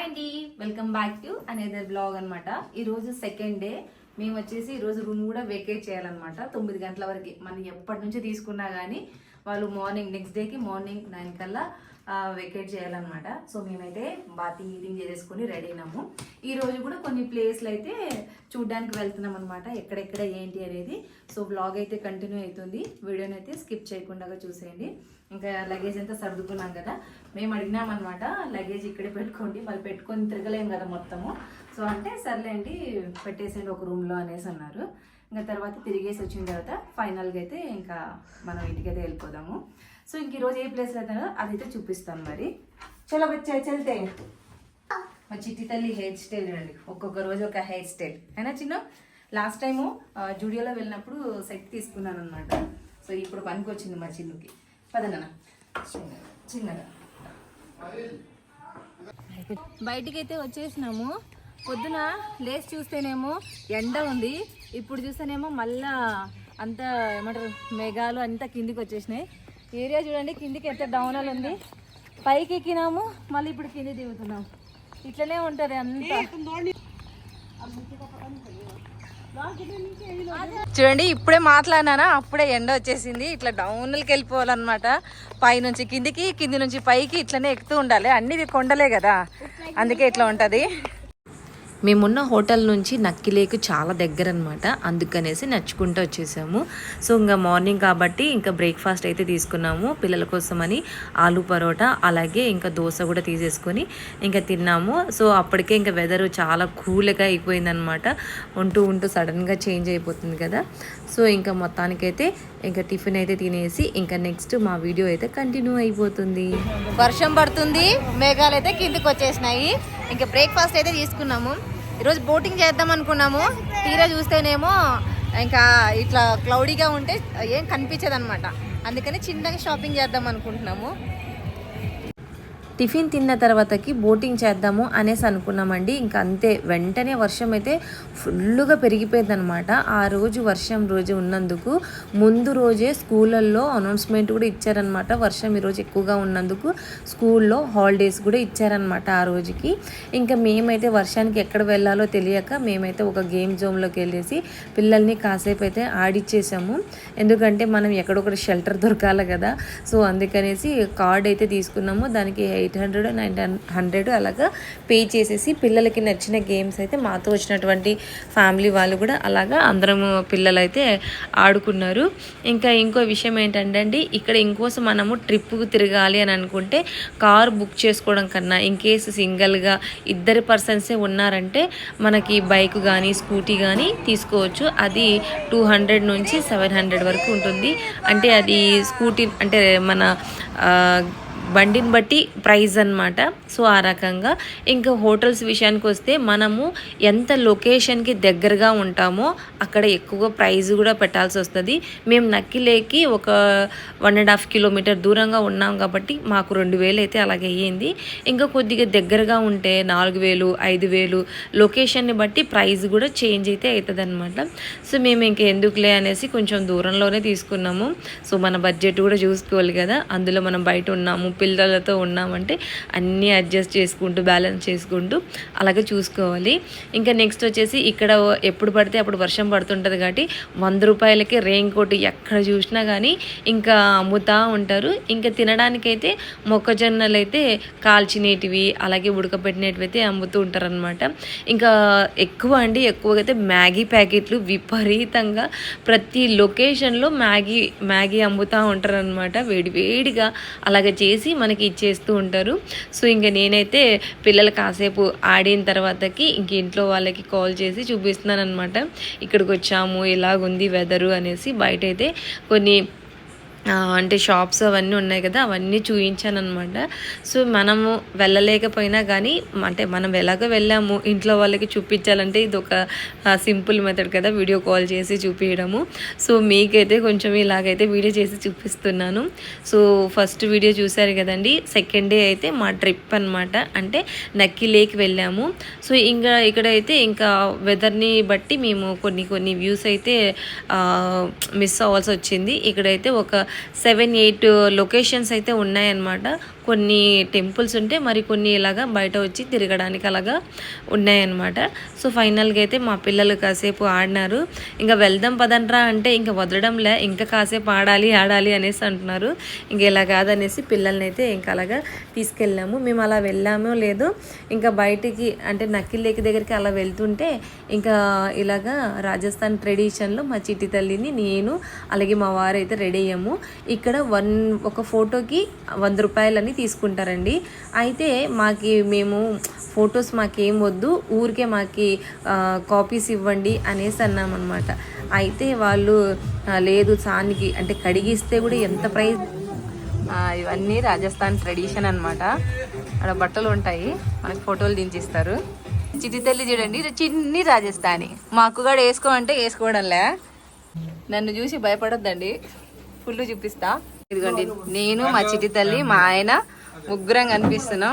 Hi అండి. Welcome back to another blog అనమాట ఈరోజు సెకండ్ డే మేము వచ్చేసి ఈరోజు రూమ్ కూడా వెకేట్ చేయాలన్నమాట. తొమ్మిది గంటల వరకు. మనం ఎప్పటి నుంచి తీసుకున్నా కానీ వాళ్ళు మార్నింగ్ నెక్స్ట్ డేకి మార్నింగ్ నైన్ కల్లా వెకేట్ చేయాలన్నమాట. సో మేమైతే బాతి ఈటింగ్ చేసేసుకొని రెడీ అయినాము. ఈరోజు కూడా కొన్ని ప్లేస్లు అయితే చూడ్డానికి వెళ్తున్నాం అనమాట ఎక్కడెక్కడ ఏంటి అనేది. సో బ్లాగ్ అయితే కంటిన్యూ అవుతుంది. వీడియోని అయితే స్కిప్ చేయకుండా చూసేయండి. ఇంకా లగేజ్ అంతా సర్దుకున్నాం కదా. మేము అడిగినాం అనమాట లగేజ్ ఇక్కడే పెట్టుకోండి. మళ్ళీ పెట్టుకొని తిరగలేము కదా మొత్తము. సో అంటే సర్లేండి పెట్టేసేయండి ఒక రూమ్లో అనేసి అన్నారు. ఇంకా తర్వాత తిరిగేసి వచ్చిన తర్వాత ఫైనల్గా అయితే ఇంకా మనం ఇంటికైతే వెళ్ళిపోదాము. సో ఇంక ఈరోజు ఏ ప్లేస్ అయితే అదైతే చూపిస్తాను మరి. చలో వచ్చా చల్తే. మా చిట్టి తల్లి హెయిర్ స్టైల్ అండి ఒక్కొక్క రోజు ఒక హెయిర్ స్టైల్ అయినా చిన్న లాస్ట్ టైము జూడియోలో వెళ్ళినప్పుడు సెట్ తీసుకున్నాను అనమాట సో ఇప్పుడు పనికి వచ్చింది మా చిన్నుకి. పదన చిన్నగా చిన్నగా. బయటికి అయితే వచ్చేసినాము. పొద్దున లేచి చూస్తేనేమో ఎండ ఉంది. ఇప్పుడు చూస్తేనేమో మళ్ళా అంత ఏమంటారు మేఘాలు అంతా కిందికి వచ్చేసినాయి. ఏరియా చూడండి కిందికి ఎంత డౌనల్ ఉంది. పైకి ఎక్కినాము మళ్ళీ ఇప్పుడు కింది దిగుతున్నాం. ఇట్లనే ఉంటుంది అంతా. చూడండి ఇప్పుడే మాట్లాడినానా? అప్పుడే ఎండ వచ్చేసింది. ఇట్లా డౌన్లకి వెళ్ళిపోవాలన్నమాట. పైనుంచి కిందికి కింది నుంచి పైకి ఇట్లనే ఎక్కుతూ ఉండాలి. అన్ని ఇది కొండలే కదా. అందుకే ఇట్లా ఉంటుంది. మేమున్న హోటల్ నుంచి నక్కిలేకు చాలా దగ్గర అనమాట అందుకనేసి నడుచుకుంటూ వచ్చేసాము. సో ఇంకా మార్నింగ్ కాబట్టి ఇంకా బ్రేక్ఫాస్ట్ అయితే తీసుకున్నాము పిల్లల కోసమని ఆలు పరోటా అలాగే ఇంకా దోశ కూడా తీసేసుకొని ఇంకా తిన్నాము. సో అప్పటికే ఇంకా వెదర్ చాలా కూల్గా అయిపోయిందనమాట ఉంటూ ఉంటూ సడన్గా చేంజ్ అయిపోతుంది కదా. సో ఇంకా మొత్తానికైతే ఇంకా టిఫిన్ అయితే తినేసి ఇంకా నెక్స్ట్ మా వీడియో అయితే కంటిన్యూ అయిపోతుంది. వర్షం పడుతుంది మేఘాలు అయితే కిందికి వచ్చేసినాయి. ఇంకా బ్రేక్ఫాస్ట్ అయితే తీసుకున్నాము. ఈరోజు బోటింగ్ చేద్దాం అనుకున్నాము. తీరా చూస్తేనేమో ఇంకా ఇట్లా క్లౌడీగా ఉంటే ఏం కనిపించదు అనమాట అందుకని చిన్నగా షాపింగ్ చేద్దాం అనుకుంటున్నాము. టిఫిన్ తిన్న తర్వాతకి బోటింగ్ చేద్దాము అనేసి అనుకున్నామండి. ఇంకా అంతే వెంటనే వర్షం అయితే ఫుల్గా పెరిగిపోయిందనమాట. ఆ రోజు వర్షం రోజు ఉన్నందుకు ముందు రోజే స్కూళ్ళల్లో అనౌన్స్మెంట్ కూడా ఇచ్చారనమాట. వర్షం ఈరోజు ఎక్కువగా ఉన్నందుకు స్కూల్లో హాలిడేస్ కూడా ఇచ్చారనమాట ఆ రోజుకి. ఇంకా మేమైతే వర్షానికి ఎక్కడ వెళ్ళాలో తెలియక మేమైతే ఒక గేమ్ జోన్లోకి వెళ్ళేసి పిల్లల్ని కాసేపు అయితే ఆడిచ్చేసాము. ఎందుకంటే మనం ఎక్కడొక్కడ షెల్టర్ దొరకాలి కదా. సో అందుకనేసి కార్డ్ అయితే తీసుకున్నాము. దానికి ఎయిట్ హండ్రెడ్ నైన్ హండ్రెడ్ అలాగా పే చేసేసి పిల్లలకి నచ్చిన గేమ్స్ అయితే మాతో వచ్చినటువంటి ఫ్యామిలీ వాళ్ళు కూడా అలాగా అందరము పిల్లలు అయితే ఆడుకున్నారు. ఇంకా ఇంకో విషయం ఏంటంటే అండి ఇక్కడ ఇంకోసం మనము ట్రిప్కు తిరగాలి అని అనుకుంటే కార్ బుక్ చేసుకోవడం కన్నా ఇన్ కేసు సింగిల్గా ఇద్దరు పర్సన్సే ఉన్నారంటే మనకి బైక్ కానీ స్కూటీ కానీ తీసుకోవచ్చు. అది టూ హండ్రెడ్ నుంచి సెవెన్ హండ్రెడ్ వరకు ఉంటుంది. అంటే అది స్కూటీ అంటే మన బండిని బట్టి ప్రైస్ అన్నమాట. సో ఆ రకంగా ఇంకా హోటల్స్ విషయానికి వస్తే మనము ఎంత లొకేషన్కి దగ్గరగా ఉంటామో అక్కడ ఎక్కువ ప్రైస్ కూడా పెట్టాల్సి వస్తుంది. మేము నక్కిలేకి ఒక వన్ అండ్ హాఫ్ కిలోమీటర్ దూరంగా ఉన్నాం కాబట్టి మాకు రెండు వేలు అయితే అలాగే అయ్యింది. ఇంకా కొద్దిగా దగ్గరగా ఉంటే నాలుగు వేలు ఐదు వేలు లొకేషన్ని బట్టి ప్రైస్ కూడా చేంజ్ అయితే అవుతుంది అనమాట సో మేము ఇంకా ఎందుకులే అనేసి కొంచెం దూరంలోనే తీసుకున్నాము. సో మన బడ్జెట్ కూడా చూసుకోవాలి కదా. అందులో మనం బయట ఉన్నాము పిల్లలతో ఉన్నామంటే అన్నీ అడ్జస్ట్ చేసుకుంటూ బ్యాలెన్స్ చేసుకుంటూ అలాగే చూసుకోవాలి. ఇంకా నెక్స్ట్ వచ్చేసి ఇక్కడ ఎప్పుడు పడితే అప్పుడు వర్షం పడుతుంటుంది కాబట్టి వంద రూపాయలకి రెయిన్ కోట్ ఎక్కడ చూసినా కానీ ఇంకా అమ్ముతూ ఉంటారు. ఇంకా తినడానికైతే మొక్కజొన్నలు అయితే కాల్చినేటివి అలాగే ఉడకబెట్టినటివి అయితే అమ్ముతూ ఉంటారనమాట ఇంకా ఎక్కువ అండి ఎక్కువగా అయితే మ్యాగీ ప్యాకెట్లు విపరీతంగా ప్రతి లొకేషన్లో మ్యాగీ మ్యాగీ అమ్ముతూ ఉంటారనమాట వేడి వేడిగా అలాగే చేసి మనకి ఇచ్చేస్తూ ఉంటారు. సో ఇంకా నేనైతే పిల్లలు కాసేపు ఆడిన తర్వాతకి ఇంక ఇంట్లో వాళ్ళకి కాల్ చేసి చూపిస్తున్నాను అనమాట ఇక్కడికి వచ్చాము ఇలాగుంది వెదరు అనేసి బయట అయితే కొన్ని అంటే షాప్స్ అవన్నీ ఉన్నాయి కదా అవన్నీ చూపించాను అనమాట సో మనము వెళ్ళలేకపోయినా కానీ అంటే మనం ఎలాగో వెళ్ళాము ఇంట్లో వాళ్ళకి చూపించాలంటే ఇది ఒక సింపుల్ మెథడ్ కదా వీడియో కాల్ చేసి చూపించడము సో మీకైతే కొంచెం ఇలాగైతే వీడియో చేసి చూపిస్తున్నాను. సో ఫస్ట్ వీడియో చూసారు కదండి సెకండ్ డే అయితే మా ట్రిప్ అన్నమాట. అంటే నక్కి లేక్ వెళ్ళాము. సో ఇంకా ఇక్కడైతే ఇంకా వెదర్ని బట్టి మేము కొన్ని కొన్ని వ్యూస్ అయితే మిస్ అవ్వాల్సి వచ్చింది. ఇక్కడైతే ఒక సెవెన్ ఎయిట్ లొకేషన్స్ అయితే ఉన్నాయన్నమాట. కొన్ని టెంపుల్స్ ఉంటే మరి కొన్ని ఇలాగా బయట వచ్చి తిరగడానికి అలాగా ఉన్నాయన్నమాట. సో ఫైనల్గా అయితే మా పిల్లలు కాసేపు ఆడినారు. ఇంకా వెళ్దాం పదండ్రా అంటే ఇంకా వదలడంలే ఇంకా కాసేపు ఆడాలి ఆడాలి అనేసి అంటున్నారు. ఇంక ఇలా కాదనేసి పిల్లల్ని అయితే ఇంకా అలాగా తీసుకెళ్ళాము. మేము అలా వెళ్ళామో లేదు ఇంకా బయటికి అంటే నక్కిల్లేకి దగ్గరికి అలా వెళ్తుంటే ఇంకా ఇలాగా రాజస్థాన్ ట్రెడిషన్లో మా చిట్టి తల్లిని నేను అలాగే మా వారైతే రెడీ అయ్యాము. ఇక్కడ వన్ ఒక ఫోటోకి వంద రూపాయలని తీసుకుంటారండి. అయితే మాకి మేము ఫొటోస్ మాకేం వద్దు ఊరికే మాకి కాపీస్ ఇవ్వండి అనేసి అన్నామన్నమాట. అయితే వాళ్ళు లేదు సానికి అంటే కడిగిస్తే కూడా ఎంత ప్రైస్? ఇవన్నీ రాజస్థాన్ ట్రెడిషన్ అనమాట అక్కడ బట్టలు ఉంటాయి మనకి ఫోటోలు దించిస్తారు. చిటి తల్లి చూడండి చిన్ని రాజస్థానీ. మా అక్క కూడా వేసుకోమంటే వేసుకోవడంలే. నన్ను చూసి భయపడొద్దండి. ఫుల్ చూపిస్తా. ఇదిగోండి నేను మా చిటి తల్లి మా ఆయన ముగ్గురం కనిపిస్తున్నాం.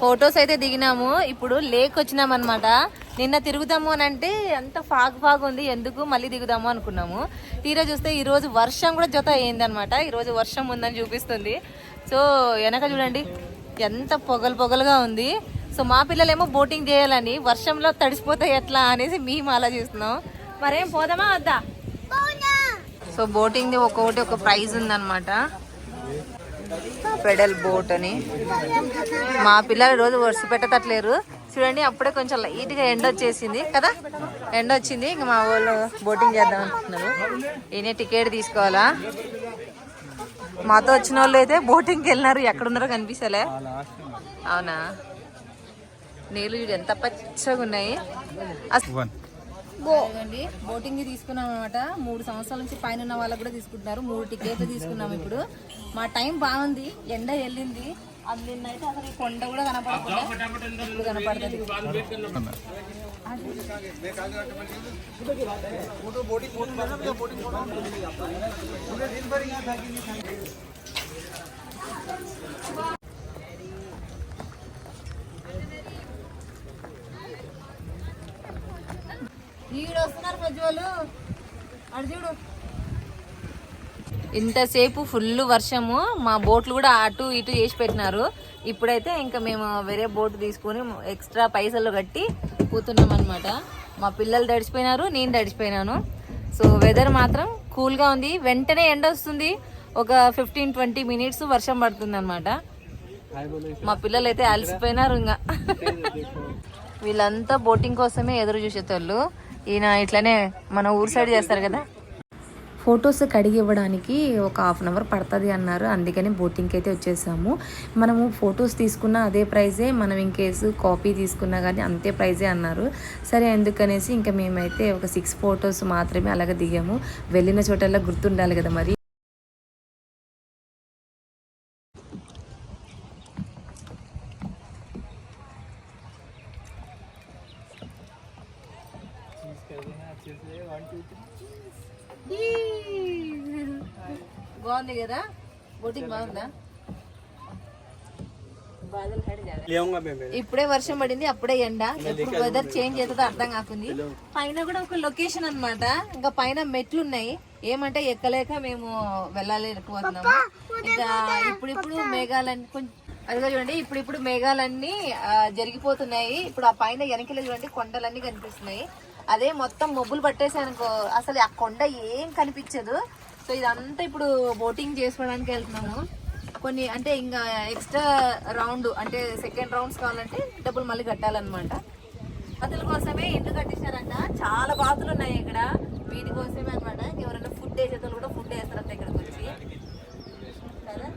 ఫొటోస్ అయితే దిగినాము ఇప్పుడు లేక్ వచ్చినాం అనమాట నిన్న తిరుగుదాము అని అంటే అంత ఫాగ్ ఫాగ్ ఉంది ఎందుకు మళ్ళీ దిగుదాము అనుకున్నాము. తీరా చూస్తే ఈరోజు వర్షం కూడా జత అయ్యింది అనమాట ఈరోజు వర్షం ఉందని చూపిస్తుంది. సో వెనక చూడండి. ఎంత పొగలు పొగలుగా ఉంది. సో మా పిల్లలేమో బోటింగ్ చేయాలని వర్షంలో తడిసిపోతాయి ఎట్లా అనేసి మేము అలా చూస్తున్నాం. మరేం పోదామా వద్దా? సో బోటింగ్ ఒక్కొక్కటి ఒక ప్రైజ్ ఉందన్నమాట. పెడల్ బోట్ అని. మా పిల్లలు రోజు వరుస పెట్టతట్లేరు. చూడండి అప్పుడే కొంచెం లైట్గా ఎండ వచ్చేసింది కదా? ఎండ వచ్చింది. ఇంకా మా వాళ్ళు బోటింగ్ చేద్దాం అనుకుంటున్నారు ఈయన టికెట్ తీసుకోవాలా? మాతో వచ్చిన వాళ్ళు అయితే బోటింగ్కి వెళ్ళినారు. ఎక్కడున్నారో కనిపిస్తలే. అవునా? నీళ్ళు చూడు ఎంత పచ్చగా ఉన్నాయి. బోటింగ్ తీసుకున్నాం అనమాట మూడు సంవత్సరాల నుంచి పైన ఉన్న వాళ్ళకి కూడా తీసుకుంటున్నారు. మూడు టికెట్లు తీసుకున్నాం ఇప్పుడు. మా టైం బాగుంది. ఎండ వెళ్ళింది. అందులో అయితే అసలు కొండ కూడా కనపడకుండా. ఇప్పుడు కనపడుతుంది ఈడు వస్తున్నారు ప్రజ్వలు. అడిచూడు ఇంతసేపు ఫుల్ వర్షము. మా బోట్లు కూడా అటు ఇటు చేసి పెట్టినారు. ఇప్పుడైతే ఇంకా మేము వేరే బోట్ తీసుకొని ఎక్స్ట్రా పైసలు కట్టి కూతున్నాం అనమాట మా పిల్లలు తడిచిపోయినారు నేను తడిచిపోయినాను సో వెదర్ మాత్రం కూల్గా ఉంది. వెంటనే ఎండ వస్తుంది. ఒక ఫిఫ్టీన్ ట్వంటీ మినిట్స్ వర్షం పడుతుంది అనమాట మా పిల్లలు అయితే అలసిపోయినారు ఇంకా. వీళ్ళంతా బోటింగ్ కోసమే ఎదురు చూసేటోళ్ళు. ఈయన ఇట్లనే మన ఊరు సైడ్ చేస్తారు కదా. ఫొటోస్ కడిగి ఇవ్వడానికి ఒక హాఫ్ అన్ అవర్ పడుతుంది అన్నారు. అందుకని బోటింగ్కి అయితే వచ్చేసాము. మనము ఫొటోస్ తీసుకున్న అదే ప్రైజే మనం ఇంకేసు కాపీ తీసుకున్నా కానీ అంతే ప్రైజే అన్నారు. సరే ఎందుకనేసి ఇంకా మేమైతే ఒక సిక్స్ ఫొటోస్ మాత్రమే అలాగ దిగాము. వెళ్ళిన చోటల్లా గుర్తుండాలి కదా మరి. బాగుంది కదా? బోటింగ్ బాగుందా? ఇప్పుడే వర్షం పడింది అప్పుడే ఎండ. ఎప్పుడు వెదర్ చేంజ్ అవుతుందో అర్థం కాకుంది. పైన కూడా ఒక లొకేషన్ అన్నమాట. ఇంకా పైన మెట్లు ఉన్నాయి ఏమంటే ఎక్కలేక మేము వెళ్ళలేకపోతున్నాము ఇంకా ఇప్పుడు ఇప్పుడు మేఘాలన్నీ కొంచెం అదిగో చూడండి ఇప్పుడు ఇప్పుడు మేఘాలన్నీ జరిగిపోతున్నాయి. ఇప్పుడు ఆ పైన వెనకలు చూడండి కొండలన్నీ కనిపిస్తున్నాయి. అదే మొత్తం మబ్బులు పట్టేసానుకో అసలు ఆ కొండ ఏం కనిపించదు. సో ఇదంతా ఇప్పుడు బోటింగ్ చేసుకోవడానికి వెళ్తున్నాము కొన్ని అంటే ఇంకా ఎక్స్ట్రా రౌండ్ అంటే సెకండ్ రౌండ్స్ కావాలంటే డబ్బులు మళ్ళీ కట్టాలన్నమాట. బాతుల కోసమే ఇల్లు కట్టించారంట. చాలా బాతులు ఉన్నాయి ఇక్కడ. వీటి కోసమే అనమాట ఎవరైనా ఫుడ్ వేసేటోళ్ళు కూడా ఫుడ్ వేస్తారంట ఇక్కడికి వచ్చి. కదా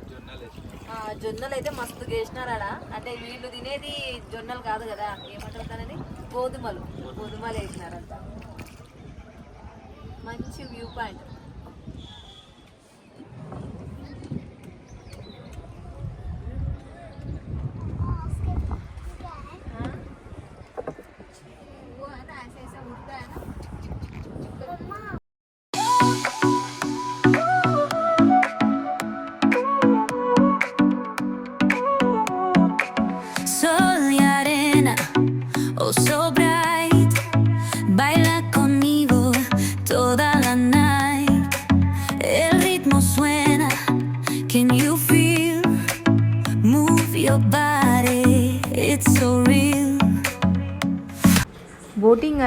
జొన్నలు అయితే మస్తు చేసినారాడ అంటే వీళ్ళు తినేది జొన్నలు కాదు కదా. ఏమంటారు దానిని? గోధుమలు. గోధుమలు వేసినారంట. మంచి వ్యూ పాయింట్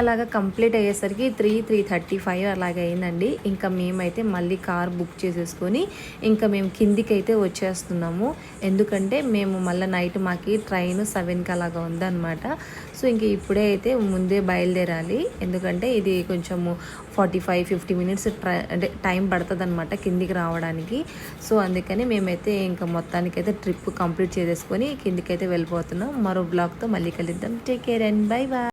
అలాగా కంప్లీట్ అయ్యేసరికి త్రీ త్రీ థర్టీ ఫైవ్ అలాగే అయిందండి. ఇంకా మేమైతే మళ్ళీ కార్ బుక్ చేసేసుకొని ఇంకా మేము కిందికి అయితే వచ్చేస్తున్నాము. ఎందుకంటే మేము మళ్ళీ నైట్ మాకి ట్రైన్ సెవెన్కి అలాగా ఉందన్నమాట. సో ఇంక ఇప్పుడే అయితే ముందే బయలుదేరాలి. ఎందుకంటే ఇది కొంచెము forty five fifty minutes try అంటే టైం పడుతుంది అనమాట కిందికి రావడానికి. సో అందుకని మేమైతే ఇంకా మొత్తానికైతే ట్రిప్ కంప్లీట్ చేసేసుకొని కిందికైతే అయితే వెళ్ళిపోతున్నాం. మరో బ్లాగ్తో మళ్ళీ కలుద్దాం. Take care and bye bye.